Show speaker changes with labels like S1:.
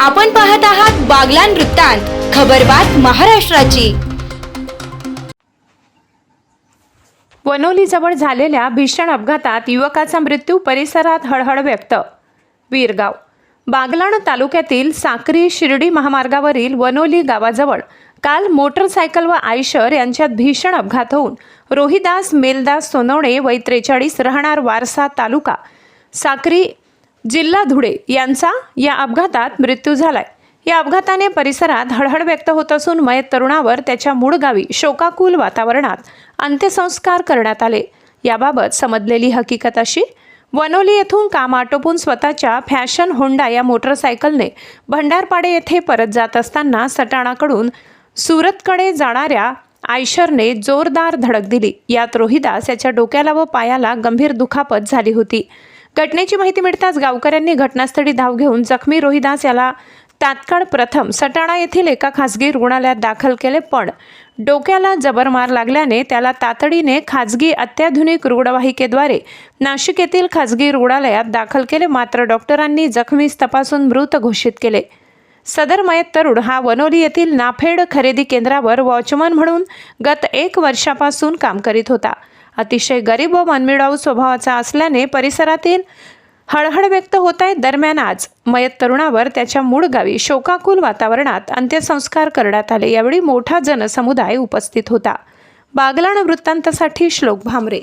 S1: आपण पाहत आहात बागलान वृत्तांत खबरबात महाराष्ट्राची.
S2: वनोलीजवळ झालेल्या भीषण अपघातात युवकाचा मृत्यू परिसरात हळहळ व्यक्त. वीरगाव. बागलाण तालुक्यातील साक्री शिर्डी महामार्गावरील वनोली गावाजवळ काल मोटरसायकल व आयशर यांच्यात भीषण अपघात होऊन रोहिदास मेलदास सोनवणे वय त्रेचाळीस राहणार वारसा तालुका. साक्री जिल्हा धुळे यांचा या अपघातात मृत्यू झालाय. या अपघाताने परिसरात हळहळ व्यक्त होत असून मयत तरुणावर त्याच्या मूळ गावी शोकाकुल वातावरणात अंत्यसंस्कार करण्यात आले. याबाबत समजलेली हकीकत अशी वनोली येथून काम आटोपून स्वतःच्या फॅशन होंडा या मोटरसायकलने भंडारपाडे येथे परत जात असताना सटाणाकडून सुरतकडे जाणाऱ्या आयशरने जोरदार धडक दिली. यात रोहिदास याच्या डोक्याला व पायाला गंभीर दुखापत झाली होती. घटनेची माहिती मिळताच गावकऱ्यांनी घटनास्थळी धाव घेऊन जखमी रोहिदास याला तात्काळ प्रथम सटाणा येथील एका खासगी रुग्णालयात दाखल केले पण डोक्याला जबर मार लागल्याने त्याला तातडीने खाजगी अत्याधुनिक रुग्णवाहिकेद्वारे नाशिक येथील खाजगी रुग्णालयात दाखल केले मात्र डॉक्टरांनी जखमीस तपासून मृत घोषित केले. सदर मयत तरुण हा वनोली येथील नाफेड खरेदी केंद्रावर वॉचमन म्हणून गत एक वर्षापासून काम करीत होता. अतिशय गरीब व मनमिळावू स्वभावाचा असल्याने परिसरातील हळहळ व्यक्त होत आहे दरम्यान आज मयत तरुणावर त्याच्या मूळ गावी शोकाकुल वातावरणात अंत्यसंस्कार करण्यात आले. यावेळी मोठा जनसमुदाय उपस्थित होता. बागलाण वृत्तांतासाठी श्लोक भामरे.